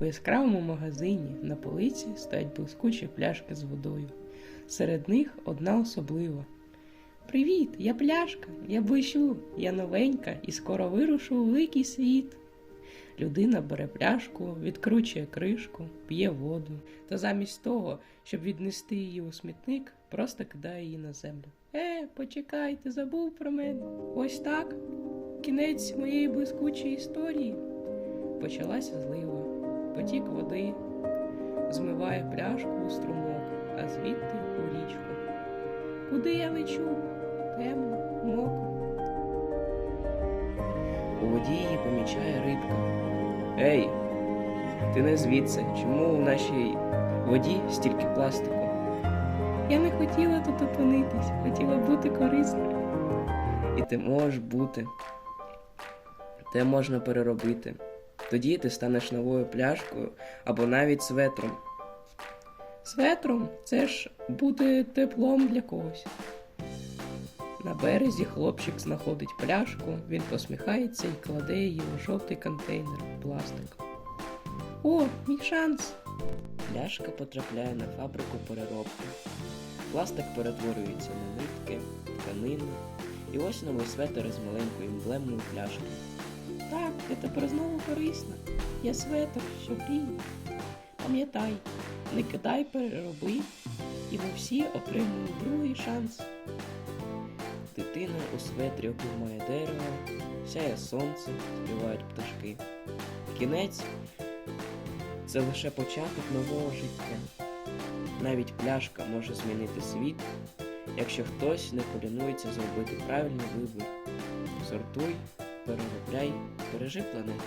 У яскравому магазині на полиці стоять блискучі пляшки з водою. Серед них одна особлива. Привіт, я пляшка, я блищу, я новенька і скоро вирушу у великий світ. Людина бере пляшку, відкручує кришку, п'є воду, та замість того, щоб віднести її у смітник, просто кидає її на землю. Е, почекай, ти забув про мене. Ось так. Кінець моєї блискучої історії. Почалася злива, потік води, змиває пляшку у струмок, а звідти у річку. Куди я лечу? Темно, мокро. У воді її помічає рибка. Ей, ти не звідси. Чому у нашій воді стільки пластику? Я не хотіла тут опинитись, хотіла бути корисною. І ти можеш бути. Те можна переробити. Тоді ти станеш новою пляшкою або навіть светром. Светром це ж буде теплом для когось. На березі хлопчик знаходить пляшку, він посміхається і кладе її у жовтий контейнер пластик. О, мій шанс! Пляшка потрапляє на фабрику переробки. Пластик перетворюється на нитки, тканину. І ось новий светер із маленькою емблемою пляшки. Так, я тепер знову корисна. Я светр, що гріє. Пам'ятай, не кидай, перероби, і ми всі отримуємо другий шанс. Дитина у светрі обіймає дерево, сяє сонце, співають пташки. Кінець це лише початок нового життя. Навіть пляшка може змінити світ, якщо хтось не полінується зробити правильний вибір. Сортуй, переробляй, бережи планету.